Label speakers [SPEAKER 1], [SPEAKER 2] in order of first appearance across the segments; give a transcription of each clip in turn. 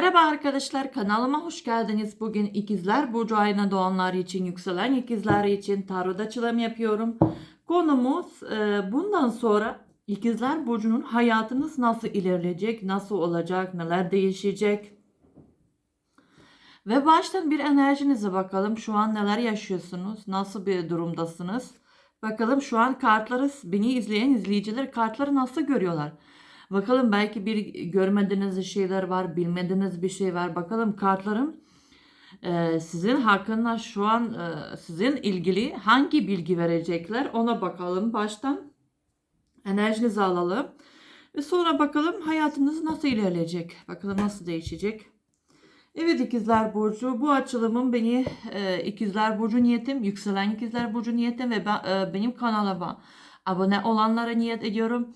[SPEAKER 1] Merhaba arkadaşlar kanalıma hoş geldiniz. Bugün ikizler burcu ayına doğanlar için yükselen ikizler için tarot açılım yapıyorum. Konumuz e, bundan sonra ikizler burcunun hayatınız nasıl ilerleyecek, nasıl olacak, neler değişecek. Ve baştan bir enerjinize bakalım. Şu an neler yaşıyorsunuz, nasıl bir durumdasınız. Bakalım şu an kartları, beni izleyen izleyiciler kartları nasıl görüyorlar. Bakalım belki bir görmediğiniz şeyler var, bilmediğiniz bir şey var. Bakalım kartlarım e, sizin hakkında şu an e, sizin ilgili hangi bilgi verecekler ona bakalım baştan. Enerjinizi alalım. Ve sonra bakalım hayatınız nasıl ilerleyecek. Bakalım nasıl değişecek. Evet ikizler burcu bu açılımın beni e, ikizler burcu niyetim yükselen ikizler burcu niyetim ve ben, e, benim kanalıma abone olanlara niyet ediyorum.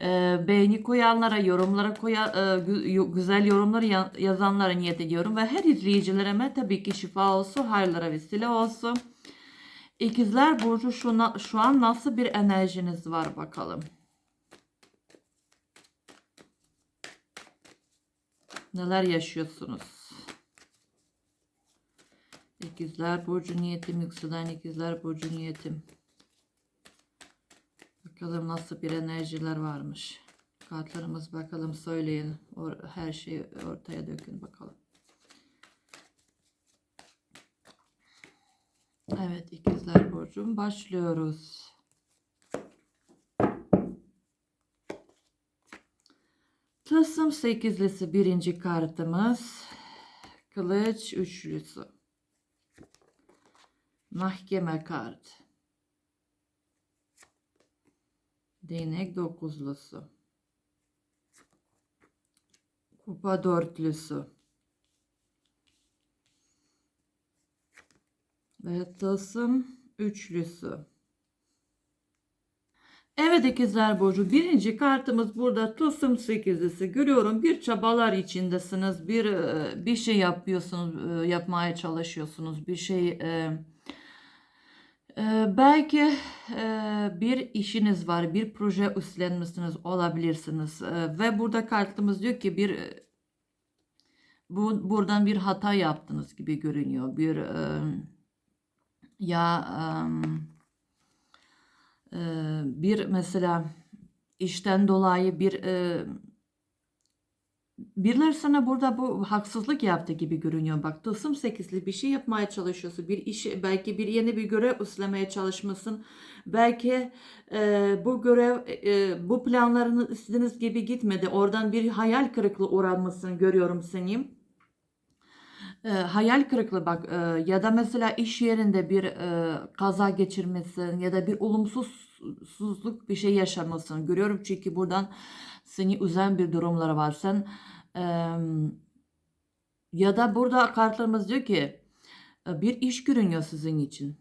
[SPEAKER 1] E, beğeni koyanlara, yorumlara koya, e, gü- güzel yorumları ya- yazanlara niyet ediyorum. Ve her izleyicilerime tabii ki şifa olsun, hayırlara vesile olsun. İkizler Burcu şu, na- şu an nasıl bir enerjiniz var bakalım. Neler yaşıyorsunuz? İkizler Burcu niyetim, yükselen İkizler Burcu niyetim. Bakalım nasıl bir enerjiler varmış. Kartlarımız bakalım söyleyin. Or- her şeyi ortaya dökün bakalım. Evet ikizler burcum başlıyoruz. Tılsım sekizlisi birinci kartımız. Kılıç üçlüsü. Mahkeme kart. Değnek dokuzlusu. Kupa dörtlüsü. Ve tılsım üçlüsü. Evet ikizler burcu birinci kartımız burada tılsım sekizlisi görüyorum bir çabalar içindesiniz bir e, bir şey yapıyorsunuz e, yapmaya çalışıyorsunuz bir şey e, belki e, bir işiniz var bir proje üstlenmişsiniz olabilirsiniz. E, ve burada kartımız diyor ki bir e, bu buradan bir hata yaptınız gibi görünüyor. Bir e, ya bir mesela işten dolayı bir birileri sana burada bu haksızlık yaptı gibi görünüyor. Bak tılsım sekizli bir şey yapmaya çalışıyorsun. Bir iş belki bir yeni bir görev üstlemeye çalışmışsın. Belki e, bu görev e, bu planlarınız istediğiniz gibi gitmedi. Oradan bir hayal kırıklığı uğramışsın görüyorum seni e, hayal kırıklığı bak e, ya da mesela iş yerinde bir e, kaza geçirmesin ya da bir olumsuzluk bir şey yaşamasın görüyorum çünkü buradan seni üzen bir durumları var sen ya da burada kartlarımız diyor ki e, bir iş görünüyor sizin için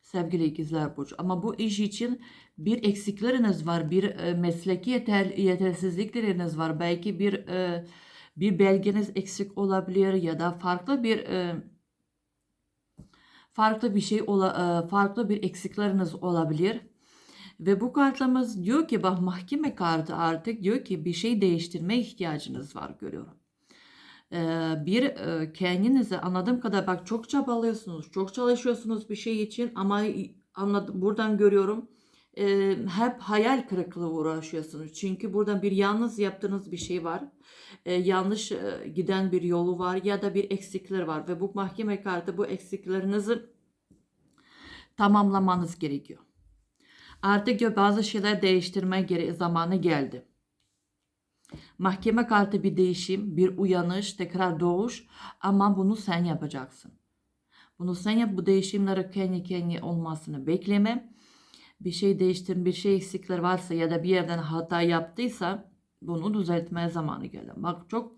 [SPEAKER 1] sevgili ikizler burcu ama bu iş için bir eksikleriniz var bir e, mesleki yeter, yetersizlikleriniz var belki bir e, bir belgeniz eksik olabilir ya da farklı bir farklı bir şey farklı bir eksikleriniz olabilir. Ve bu kartımız diyor ki bak mahkeme kartı artık diyor ki bir şey değiştirme ihtiyacınız var görüyorum. E, bir e, kendinize anladığım kadar bak çok çabalıyorsunuz, çok çalışıyorsunuz bir şey için ama anladım buradan görüyorum e, hep hayal kırıklığı uğraşıyorsunuz. Çünkü burada bir yalnız yaptığınız bir şey var. E, yanlış e, giden bir yolu var ya da bir eksikler var ve bu mahkeme kartı bu eksiklerinizi tamamlamanız gerekiyor. Artık diyor bazı şeyler değiştirme gere zamanı geldi. Mahkeme kartı bir değişim, bir uyanış, tekrar doğuş ama bunu sen yapacaksın. Bunu sen yap, bu değişimleri kendi kendi olmasını bekleme bir şey değiştirin, bir şey eksikler varsa ya da bir yerden hata yaptıysa bunu düzeltmeye zamanı geldi. Bak çok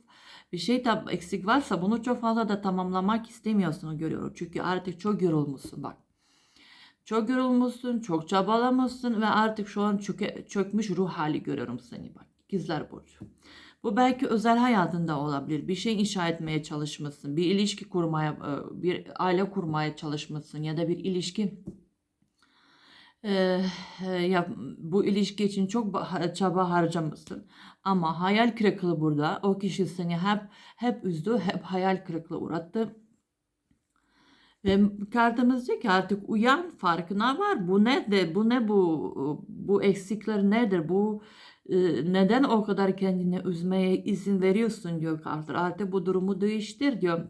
[SPEAKER 1] bir şey tab eksik varsa bunu çok fazla da tamamlamak istemiyorsun görüyorum. Çünkü artık çok yorulmuşsun bak. Çok yorulmuşsun, çok çabalamışsın ve artık şu an çöke, çökmüş ruh hali görüyorum seni bak. İkizler Burcu. Bu belki özel hayatında olabilir. Bir şey inşa etmeye çalışmışsın. Bir ilişki kurmaya, bir aile kurmaya çalışmışsın ya da bir ilişki e, yap, bu ilişki için çok çaba harcamışsın. Ama hayal kırıklığı burada. O kişi seni hep hep üzdü, hep hayal kırıklığı uğrattı. Ve kartımız diyor ki artık uyan, farkına var. Bu ne de, bu ne bu, bu eksikler nedir? Bu e, neden o kadar kendini üzmeye izin veriyorsun diyor kartlar. Artık bu durumu değiştir diyor.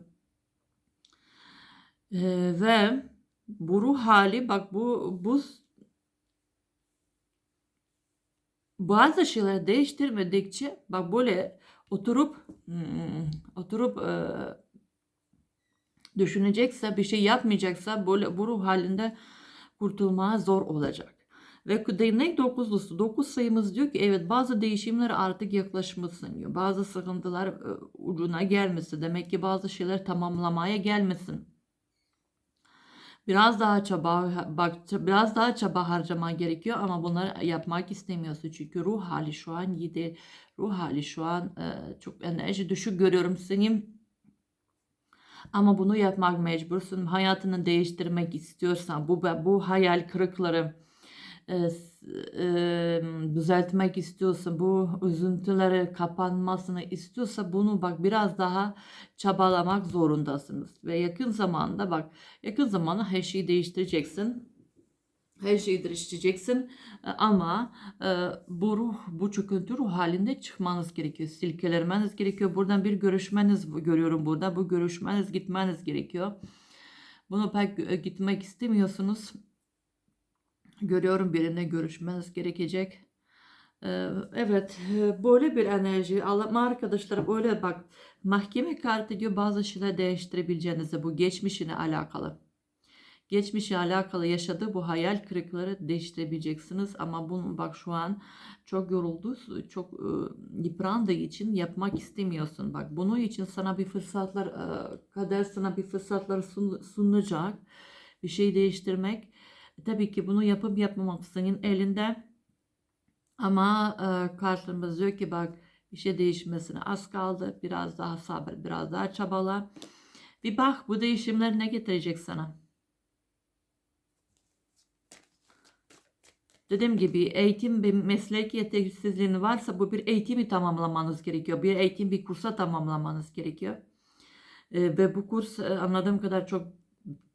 [SPEAKER 1] E, ve bu ruh hali bak bu bu bazı şeyler değiştirmedikçe bak böyle oturup hmm, oturup e, düşünecekse bir şey yapmayacaksa böyle bu ruh halinde kurtulmaya zor olacak. Ve değnek dokuzlusu. Dokuz sayımız diyor ki evet bazı değişimler artık yaklaşmışsın diyor. Bazı sıkıntılar e, ucuna gelmesi. Demek ki bazı şeyler tamamlamaya gelmesin. Biraz daha çaba bak biraz daha çaba harcaman gerekiyor ama bunları yapmak istemiyorsun çünkü ruh hali şu an değil. Ruh hali şu an e, çok enerji düşük görüyorum senin. Ama bunu yapmak mecbursun. Hayatını değiştirmek istiyorsan bu bu hayal kırıkları e, e, düzeltmek istiyorsa, bu üzüntüleri kapanmasını istiyorsa bunu bak biraz daha çabalamak zorundasınız. Ve yakın zamanda bak yakın zamanda her şeyi değiştireceksin. Her şeyi değiştireceksin e, ama e, bu ruh, bu çöküntü ruh halinde çıkmanız gerekiyor. Silkelemeniz gerekiyor. Buradan bir görüşmeniz görüyorum burada. Bu görüşmeniz gitmeniz gerekiyor. Bunu pek gitmek istemiyorsunuz görüyorum birine görüşmeniz gerekecek. Ee, evet böyle bir enerji alma arkadaşlar böyle bak mahkeme kartı diyor bazı şeyler değiştirebileceğinizi bu geçmişine alakalı. Geçmişe alakalı yaşadığı bu hayal kırıkları değiştirebileceksiniz ama bunu bak şu an çok yoruldu, çok e, yıprandığı için yapmak istemiyorsun. Bak bunun için sana bir fırsatlar, e, kader sana bir fırsatlar sun, sunacak. Bir şey değiştirmek Tabii ki bunu yapıp yapmamak senin elinde. Ama e, kartlarımız diyor ki bak bir şey değişmesine az kaldı. Biraz daha sabır, biraz daha çabala. Bir bak bu değişimler ne getirecek sana. Dediğim gibi eğitim bir meslek yetersizliğin varsa bu bir eğitimi tamamlamanız gerekiyor. Bir eğitim bir kursa tamamlamanız gerekiyor. E, ve bu kurs e, anladığım kadar çok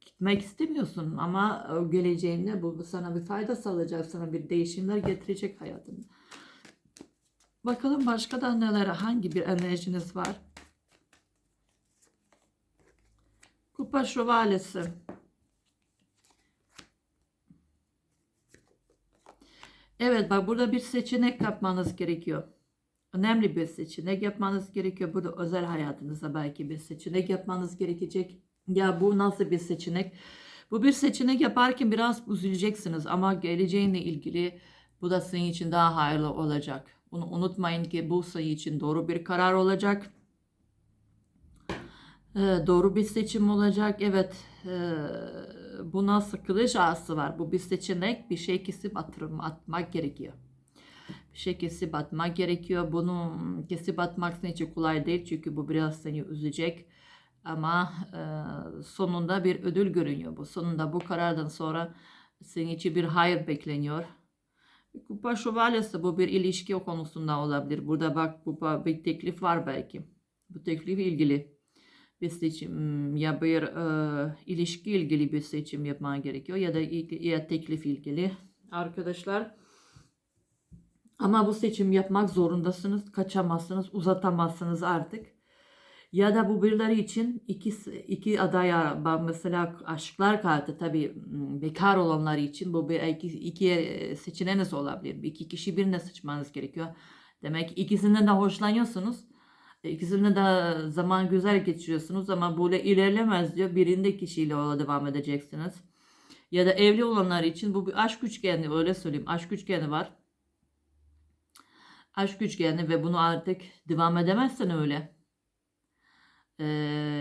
[SPEAKER 1] gitmek istemiyorsun ama e, geleceğinde bu sana bir fayda sağlayacak, sana bir değişimler getirecek hayatında. Bakalım başka da neler, hangi bir enerjiniz var? Kupa şövalyesi. Evet bak burada bir seçenek yapmanız gerekiyor. Önemli bir seçenek yapmanız gerekiyor. Burada özel hayatınızda belki bir seçenek yapmanız gerekecek. Ya bu nasıl bir seçenek? Bu bir seçenek yaparken biraz üzüleceksiniz ama geleceğinle ilgili bu da senin için daha hayırlı olacak. Bunu unutmayın ki bu sayı için doğru bir karar olacak. Ee, doğru bir seçim olacak. Evet e, buna sıkılış ağası var. Bu bir seçenek. Bir şey kesip atırım, atmak gerekiyor. Bir şey kesip atmak gerekiyor. Bunu kesip atmak senin için kolay değil. Çünkü bu biraz seni üzecek. Ama e, sonunda bir ödül görünüyor bu. Sonunda bu karardan sonra senin için bir hayır bekleniyor. Kupa şövalyesi bu bir ilişki konusunda olabilir. Burada bak bu bir teklif var belki. Bu teklif ilgili bir seçim ya bir e, ilişki ilgili bir seçim yapman gerekiyor ya da ya teklif ilgili arkadaşlar. Ama bu seçim yapmak zorundasınız, kaçamazsınız, uzatamazsınız artık. Ya da bu birileri için iki, iki aday mesela aşklar kartı tabi bekar olanlar için bu bir iki, iki seçeneğiniz olabilir. İki kişi birine seçmeniz gerekiyor. Demek ikisinden de hoşlanıyorsunuz. İkisinde de zaman güzel geçiriyorsunuz ama böyle ilerlemez diyor. Birinde kişiyle ola devam edeceksiniz. Ya da evli olanlar için bu bir aşk üçgeni öyle söyleyeyim. Aşk üçgeni var. Aşk üçgeni ve bunu artık devam edemezsen öyle. Ee,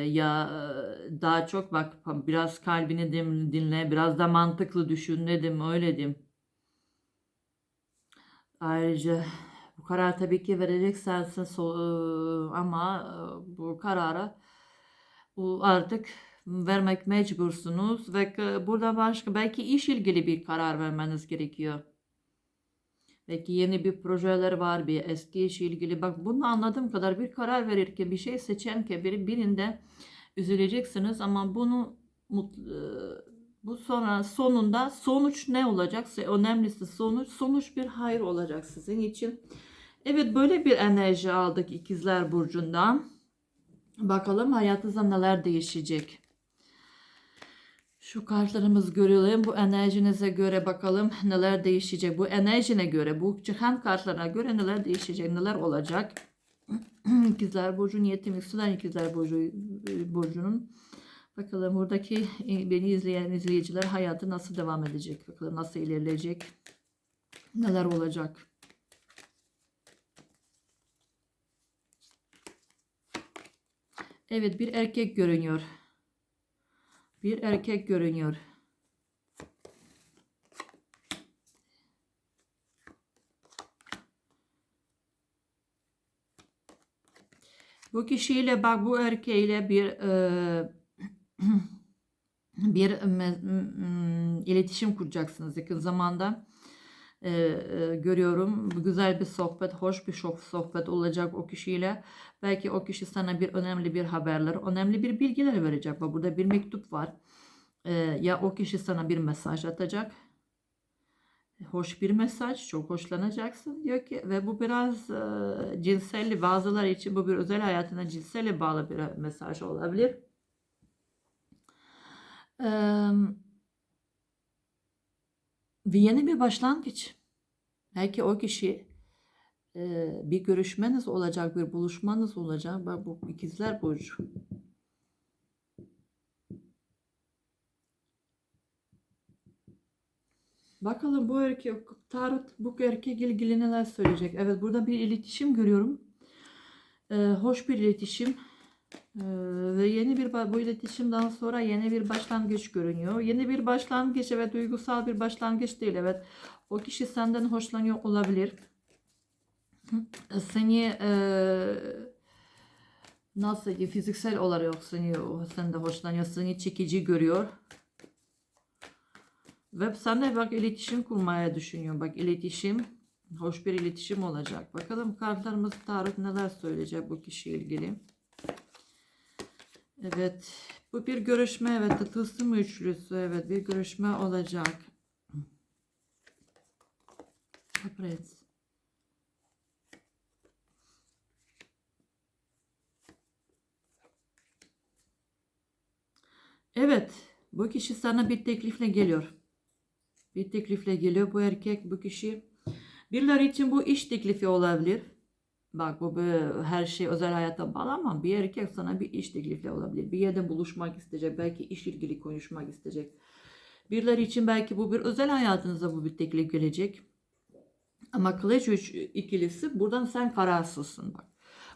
[SPEAKER 1] ya daha çok bak biraz kalbini dinle, biraz da mantıklı düşün dedim, öyle dedim. Ayrıca bu karar tabii ki verecek sensin ama bu karara bu artık vermek mecbursunuz ve burada başka belki iş ilgili bir karar vermeniz gerekiyor. Belki yeni bir projeler var, bir eski işle ilgili. Bak bunu anladığım kadar bir karar verirken, bir şey seçerken biri birinde üzüleceksiniz ama bunu mutlu, bu sonra sonunda sonuç ne olacaksa önemlisi sonuç sonuç bir hayır olacak sizin için. Evet böyle bir enerji aldık ikizler burcundan. Bakalım hayatınızda neler değişecek. Şu kartlarımız görelim. Bu enerjinize göre bakalım neler değişecek. Bu enerjine göre, bu çıkan kartlara göre neler değişecek, neler olacak. İkizler Burcu niyetim yükselen İkizler Burcu, Burcu'nun. Bakalım buradaki e, beni izleyen izleyiciler hayatı nasıl devam edecek? Bakalım nasıl ilerleyecek? Neler olacak? Evet bir erkek görünüyor. Bir erkek görünüyor. Bu kişiyle bak bu erkeğiyle bir e, bir iletişim kuracaksınız yakın zamanda. E, e, görüyorum. Güzel bir sohbet, hoş bir sohbet olacak o kişiyle. Belki o kişi sana bir önemli bir haberler, önemli bir bilgiler verecek. Bak burada bir mektup var. E, ya o kişi sana bir mesaj atacak. Hoş bir mesaj, çok hoşlanacaksın diyor ki ve bu biraz e, cinselli bazıları için bu bir özel hayatına cinselle bağlı bir mesaj olabilir. Eee, ve yeni bir başlangıç. Belki o kişi eee, bir görüşmeniz olacak, bir buluşmanız olacak. Bak bu ikizler burcu. Bakalım bu erkek, tarot bu erkek ilgili neler söyleyecek. Evet burada bir iletişim görüyorum. Eee, hoş bir iletişim. Eee, ve yeni bir bu iletişimden sonra yeni bir başlangıç görünüyor. Yeni bir başlangıç evet duygusal bir başlangıç değil evet. O kişi senden hoşlanıyor olabilir. Seni eee nasıl diyeyim fiziksel olarak seni sende hoşlanıyor, seni çekici görüyor. Ve seninle bak iletişim kurmaya düşünüyor. Bak iletişim, hoş bir iletişim olacak. Bakalım kartlarımız tarot neler söyleyecek bu kişiyle ilgili. Evet. Bu bir görüşme. Evet. Tılsım üçlüsü. Evet. Bir görüşme olacak. Prince. Evet. Bu kişi sana bir teklifle geliyor. Bir teklifle geliyor. Bu erkek, bu kişi. Birileri için bu iş teklifi olabilir. Bak bu böyle her şey özel hayata bağlı ama bir erkek sana bir iş teklifi olabilir. Bir yerde buluşmak isteyecek. Belki iş ilgili konuşmak isteyecek. Birileri için belki bu bir özel hayatınızda bu bir teklif gelecek. Ama kılıç üç ikilisi buradan sen kararsızsın bak.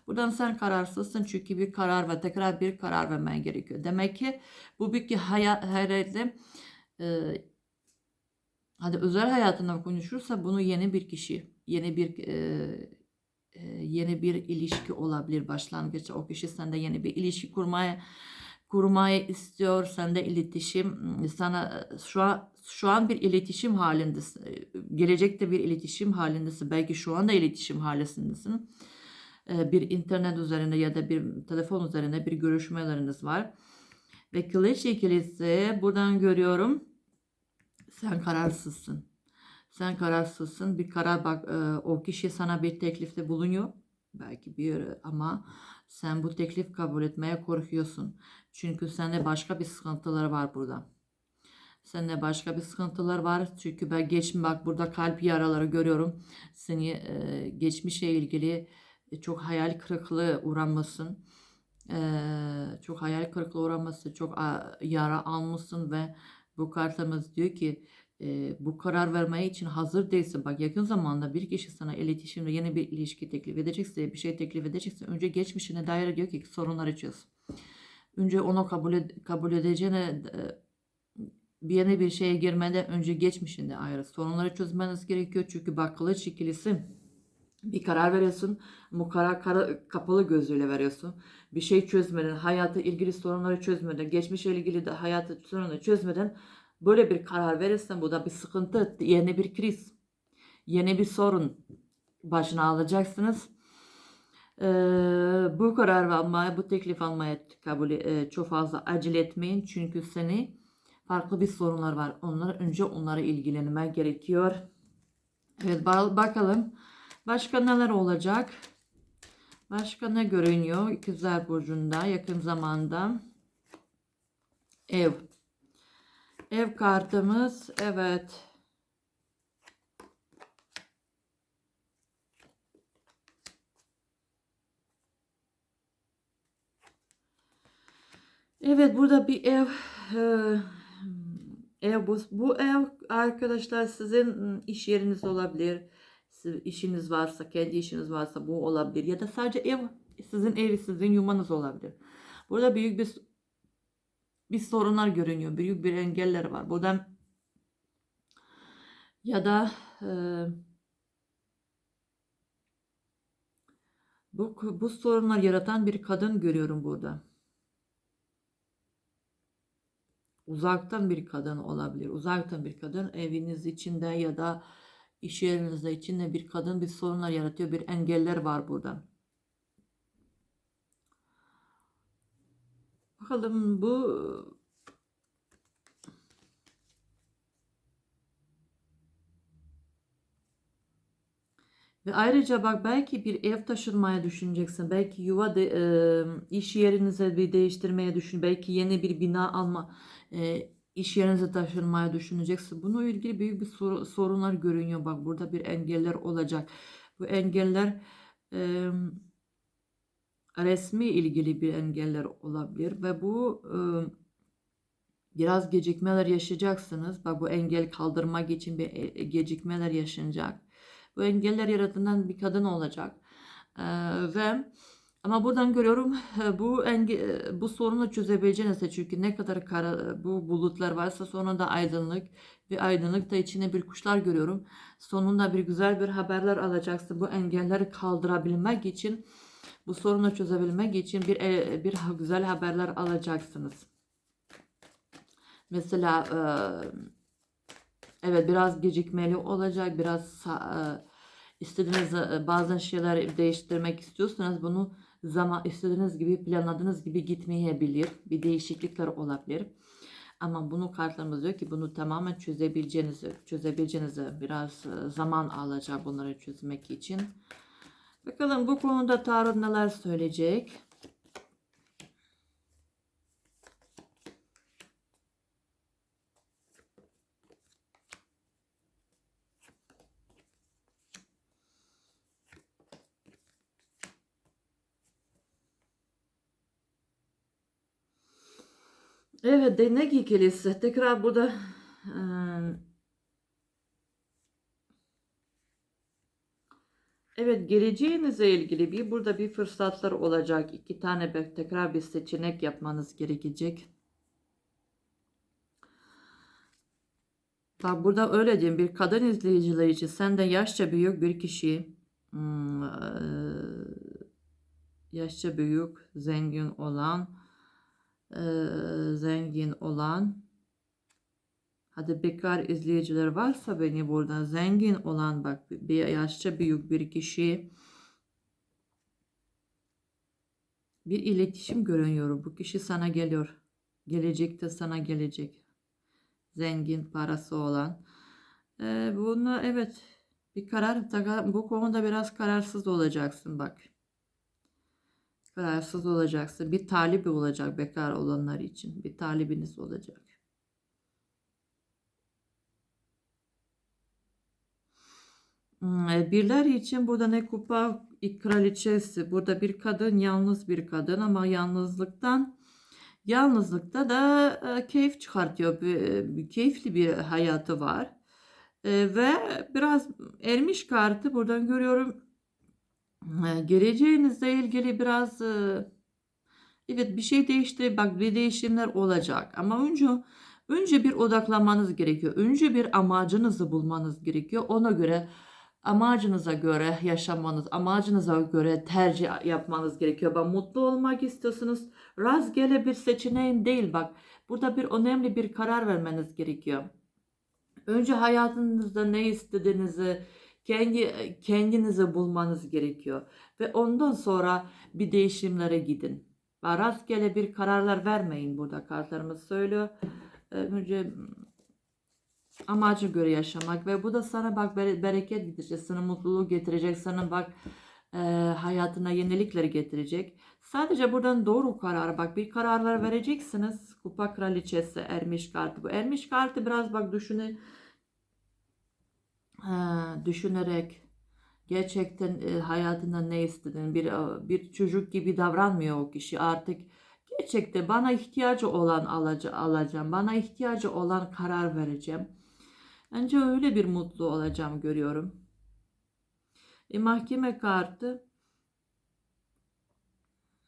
[SPEAKER 1] Buradan sen kararsızsın çünkü bir karar ve tekrar bir karar vermen gerekiyor. Demek ki bu bir ki herhalde e, hadi özel hayatından konuşursa bunu yeni bir kişi, yeni bir e, yeni bir ilişki olabilir başlangıç. O kişi sende yeni bir ilişki kurmaya kurmayı istiyor. Sende iletişim sana şu an şu an bir iletişim halindesin. Gelecekte bir iletişim halindesin. Belki şu anda iletişim halindesin. E, Bir internet üzerinde ya da bir telefon üzerinde bir görüşmeleriniz var. Ve kılıç ikilisi buradan görüyorum. Sen kararsızsın. Sen kararsızsın. Bir karar bak e, o kişi sana bir teklifte bulunuyor. Belki bir ama sen bu teklif kabul etmeye korkuyorsun. Çünkü sende başka bir sıkıntılar var burada. Sende başka bir sıkıntılar var. Çünkü ben geçmiş bak burada kalp yaraları görüyorum. Seni e, geçmişe ilgili e, çok hayal kırıklığı uğramasın. E, çok hayal kırıklığı uğraması, çok a, yara almışsın ve bu kartımız diyor ki e, bu karar vermeye için hazır değilsin. Bak yakın zamanda bir kişi sana iletişimde yeni bir ilişki teklif edecekse, bir şey teklif edecekse önce geçmişine dair diyor ki sorunları çöz. Önce onu kabul, ed- kabul edeceğine e, yeni bir şeye girmeden önce geçmişinde ayrı sorunları çözmeniz gerekiyor. Çünkü bak kılıç ikilisi bir karar veriyorsun. Bu karar kara, kapalı gözüyle veriyorsun. Bir şey çözmeden, hayatı ilgili sorunları çözmeden, geçmişe ilgili de hayatı sorunları çözmeden böyle bir karar verirsen bu da bir sıkıntı, yeni bir kriz. yeni bir sorun başına alacaksınız. Ee, bu karar almaya, bu teklif almaya kabul e, çok fazla acele etmeyin. Çünkü seni farklı bir sorunlar var. Onlara önce onlara ilgilenmek gerekiyor. Evet ba- bakalım başka neler olacak? Başka ne görünüyor İkizler Burcu'nda yakın zamanda? Ev. Ev kartımız evet. Evet burada bir ev eee, ev bu, bu ev arkadaşlar sizin ım, iş yeriniz olabilir. İşiniz varsa kendi işiniz varsa bu olabilir ya da sadece ev sizin evi sizin yumanız olabilir. Burada büyük bir bir sorunlar görünüyor. Büyük bir engeller var. Buradan ya da eee, bu bu sorunlar yaratan bir kadın görüyorum burada. Uzaktan bir kadın olabilir. Uzaktan bir kadın eviniz içinde ya da iş yerinizde içinde bir kadın bir sorunlar yaratıyor. Bir engeller var burada. Bakalım bu ve ayrıca bak belki bir ev taşınmaya düşüneceksin. Belki yuva de, e, iş yerinize bir değiştirmeye düşün. Belki yeni bir bina alma e, iş yerinize taşınmaya düşüneceksin. Bununla ilgili büyük bir sor- sorunlar görünüyor. Bak burada bir engeller olacak. Bu engeller e, resmi ilgili bir engeller olabilir ve bu e, biraz gecikmeler yaşayacaksınız. Bak bu engel kaldırmak için bir e- gecikmeler yaşanacak. Bu engeller yaratılan bir kadın olacak. E, ve ama buradan görüyorum e, bu enge, bu sorunu çözebileceğiniz çünkü ne kadar kara, bu bulutlar varsa sonunda aydınlık ve aydınlıkta içinde bir kuşlar görüyorum. Sonunda bir güzel bir haberler alacaksın. Bu engelleri kaldırabilmek için bu sorunu çözebilmek için bir e, bir güzel haberler alacaksınız. Mesela e, evet biraz gecikmeli olacak. Biraz e, istediğiniz bazı şeyler değiştirmek istiyorsanız bunu zaman istediğiniz gibi planladığınız gibi gitmeyebilir. Bir değişiklikler olabilir. Ama bunu kartlarımız diyor ki bunu tamamen çözebileceğinizi, çözebileceğinizi biraz zaman alacak bunları çözmek için. Bakalım bu konuda Tarot neler söyleyecek? Evet, değnek ikilisi. Tekrar burada eee, evet geleceğinizle ilgili bir burada bir fırsatlar olacak. İki tane tekrar bir seçenek yapmanız gerekecek. Bak burada öyle diyeyim bir kadın izleyiciler için sen de yaşça büyük bir kişi hmm, eee, yaşça büyük zengin olan eee, zengin olan hadi bekar izleyiciler varsa beni burada zengin olan bak bir yaşça büyük bir kişi bir iletişim görüyorum. Bu kişi sana geliyor. Gelecekte sana gelecek. Zengin parası olan. Ee, bunu evet bir karar bu konuda biraz kararsız olacaksın bak. Kararsız olacaksın. Bir talibi olacak bekar olanlar için. Bir talibiniz olacak. Hmm, e, Birler için burada ne kupa kraliçesi. Burada bir kadın yalnız bir kadın ama yalnızlıktan yalnızlıkta da e, keyif çıkartıyor. Bir, bir keyifli bir hayatı var. E, ve biraz ermiş kartı buradan görüyorum. E, geleceğinizle ilgili biraz e, evet bir şey değişti. Bak bir değişimler olacak. Ama önce önce bir odaklanmanız gerekiyor. Önce bir amacınızı bulmanız gerekiyor. Ona göre amacınıza göre yaşamanız, amacınıza göre tercih yapmanız gerekiyor. Bak mutlu olmak istiyorsunuz. Rastgele bir seçeneğin değil bak. Burada bir önemli bir karar vermeniz gerekiyor. Önce hayatınızda ne istediğinizi kendi kendinizi bulmanız gerekiyor ve ondan sonra bir değişimlere gidin. Rastgele bir kararlar vermeyin burada kartlarımız söylüyor. Ee, Önce amacı göre yaşamak ve bu da sana bak bere- bereket getirecek, sana mutluluğu getirecek, sana bak e, hayatına yenilikler getirecek. Sadece buradan doğru karar bak bir kararlar vereceksiniz. Kupa kraliçesi ermiş kartı bu. Ermiş kartı biraz bak düşüne e, düşünerek gerçekten e, hayatında ne istediğini bir e, bir çocuk gibi davranmıyor o kişi artık gerçekten bana ihtiyacı olan alaca, alacağım bana ihtiyacı olan karar vereceğim Bence öyle bir mutlu olacağım görüyorum. E, mahkeme kartı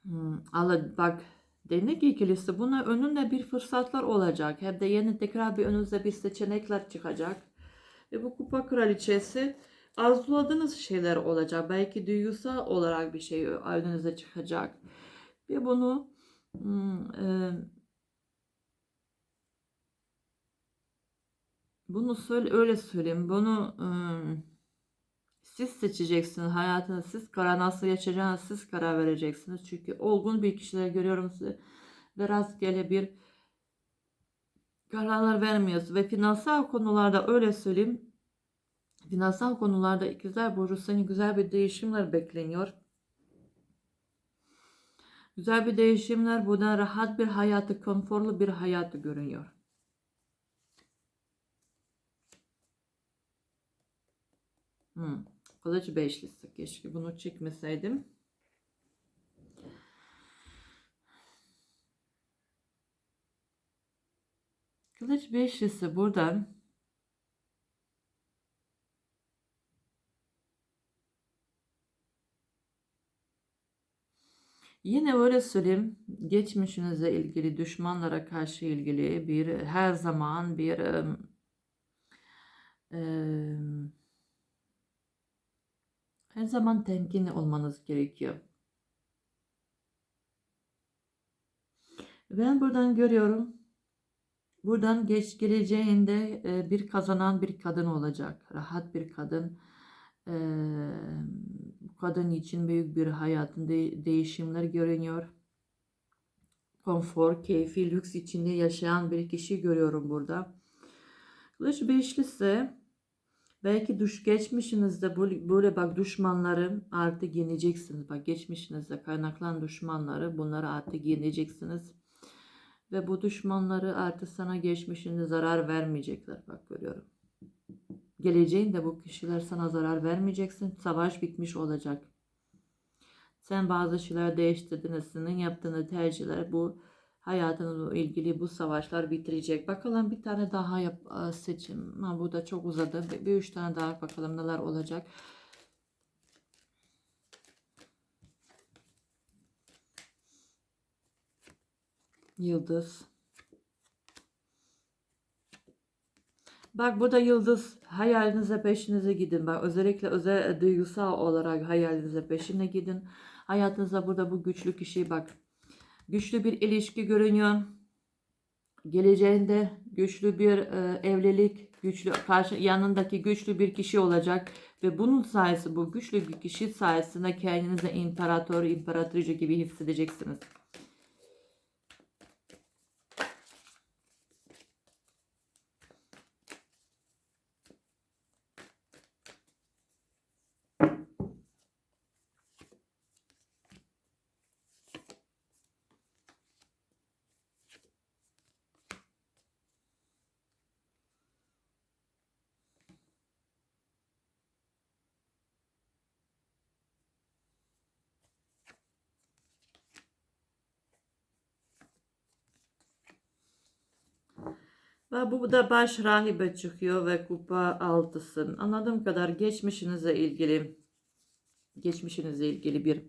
[SPEAKER 1] hmm, bak değnek ikilisi buna önünde bir fırsatlar olacak. Hem de yeni tekrar bir önünüze bir seçenekler çıkacak. Ve bu kupa kraliçesi arzuladığınız şeyler olacak. Belki duygusal olarak bir şey önünüze çıkacak. Ve bunu hmm, e, Bunu söyle öyle söyleyeyim. Bunu ıı, siz seçeceksiniz. Hayatını siz karar nasıl yaşayacağınızı siz karar vereceksiniz. Çünkü olgun bir kişiler görüyorum sizi. Ve rastgele bir kararlar vermiyorsunuz. Ve finansal konularda öyle söyleyeyim. Finansal konularda ikizler burcu seni güzel bir değişimler bekleniyor. Güzel bir değişimler buradan rahat bir hayatı, konforlu bir hayatı görünüyor. Hmm. Kılıç beşlisi. Keşke bunu çekmeseydim. Kılıç beşlisi buradan Yine öyle söyleyeyim, geçmişinize ilgili, düşmanlara karşı ilgili bir her zaman bir ım, ım, her zaman temkinli olmanız gerekiyor. Ben buradan görüyorum. Buradan geç geleceğinde e, bir kazanan bir kadın olacak. Rahat bir kadın. E, bu kadın için büyük bir hayatın de- değişimler görünüyor. Konfor, keyfi, lüks içinde yaşayan bir kişi görüyorum burada. Kılıç beşlisi Belki düş geçmişinizde böyle, bak düşmanları artık yeneceksiniz. Bak geçmişinizde kaynaklanan düşmanları bunları artık yeneceksiniz. Ve bu düşmanları artık sana geçmişinde zarar vermeyecekler. Bak görüyorum. Geleceğinde bu kişiler sana zarar vermeyeceksin. Savaş bitmiş olacak. Sen bazı şeyler değiştirdin. Senin yaptığın tercihler bu hayatınızla ilgili bu savaşlar bitirecek. Bakalım bir tane daha yap, e, seçim. Ha, bu da çok uzadı. Bir, bir üç tane daha bakalım neler olacak. Yıldız. Bak burada yıldız hayalinize peşinize gidin. Bak özellikle özel duygusal olarak hayalinize peşine gidin. Hayatınızda burada bu güçlü kişi bak güçlü bir ilişki görünüyor. Geleceğinde güçlü bir e, evlilik, güçlü karşı yanındaki güçlü bir kişi olacak ve bunun sayesinde bu güçlü bir kişi sayesinde kendinizi imparator, imparatoriçe gibi hissedeceksiniz. Bu da baş rahibe çıkıyor ve kupa altısı. Anladığım kadar geçmişinize ilgili geçmişinizle ilgili bir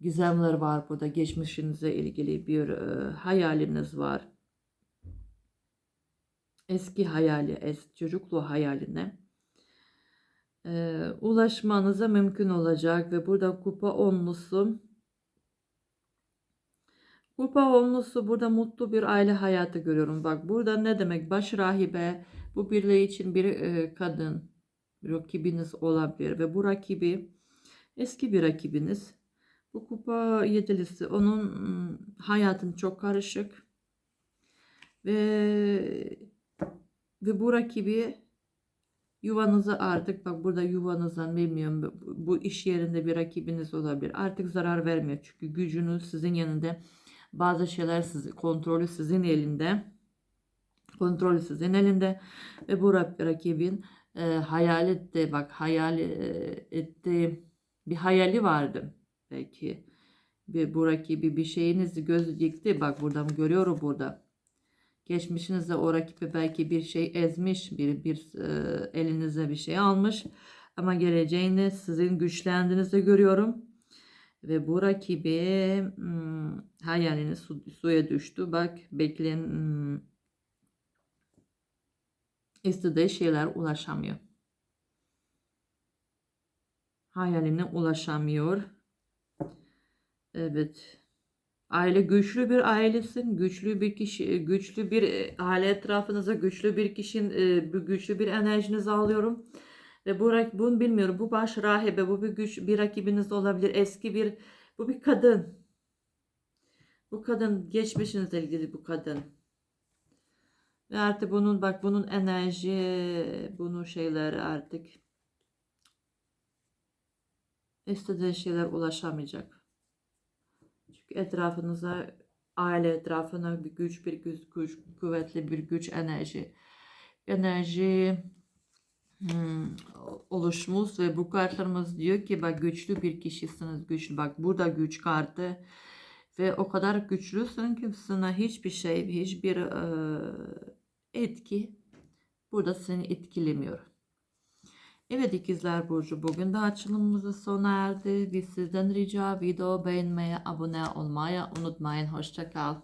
[SPEAKER 1] gizemler var burada. Geçmişinize ilgili bir e, hayaliniz var. Eski hayali, eski çocukluğu hayaline e, ulaşmanıza mümkün olacak ve burada kupa onlusu Kupa onlusu burada mutlu bir aile hayatı görüyorum. Bak burada ne demek? Baş rahibe bu birliği için bir e, kadın. rakibiniz olabilir ve bu rakibi eski bir rakibiniz. Bu kupa yedilisi onun hayatın çok karışık ve ve bu rakibi yuvanıza artık bak burada yuvanızdan bilmiyorum bu iş yerinde bir rakibiniz olabilir. Artık zarar vermiyor çünkü gücünüz sizin yanında. Bazı şeyler sizi, kontrolü sizin elinde. Kontrolü sizin elinde. Ve bu rak- rakibin e, hayal etti. Bak hayal e, etti. Bir hayali vardı. Belki bir bu rakibi bir şeyinizi göz dikti bak buradan görüyorum burada? Geçmişinizde o rakibi belki bir şey ezmiş bir bir e, elinize bir şey almış. Ama geleceğinde sizin güçlendiğinizi görüyorum ve bu rakibi hmm, hayaliniz su- suya düştü bak bekleyen hmm, istediği şeyler ulaşamıyor. Hayaline ulaşamıyor. Evet. Aile güçlü bir ailesin, güçlü bir kişi, güçlü bir e, aile etrafınıza güçlü bir kişinin, e, güçlü bir enerjinizi alıyorum. Ve bu bunu bilmiyorum. Bu baş rahibe, bu bir güç, bir rakibiniz olabilir. Eski bir, bu bir kadın. Bu kadın geçmişinizle ilgili bu kadın. Ve artık bunun bak bunun enerji, bunun şeyleri artık istediği şeyler ulaşamayacak. Çünkü etrafınıza, aile etrafına bir güç, bir güç, güç kuvvetli bir güç, enerji, enerji hmm, oluşmuş ve bu kartlarımız diyor ki bak güçlü bir kişisiniz, güçlü. Bak burada güç kartı ve o kadar güçlüsün ki sana hiçbir şey, hiçbir eee, etki burada seni etkilemiyor. Evet ikizler Burcu bugün de açılımımız sona erdi. Biz sizden rica video beğenmeye, abone olmayı unutmayın. Hoşça kal.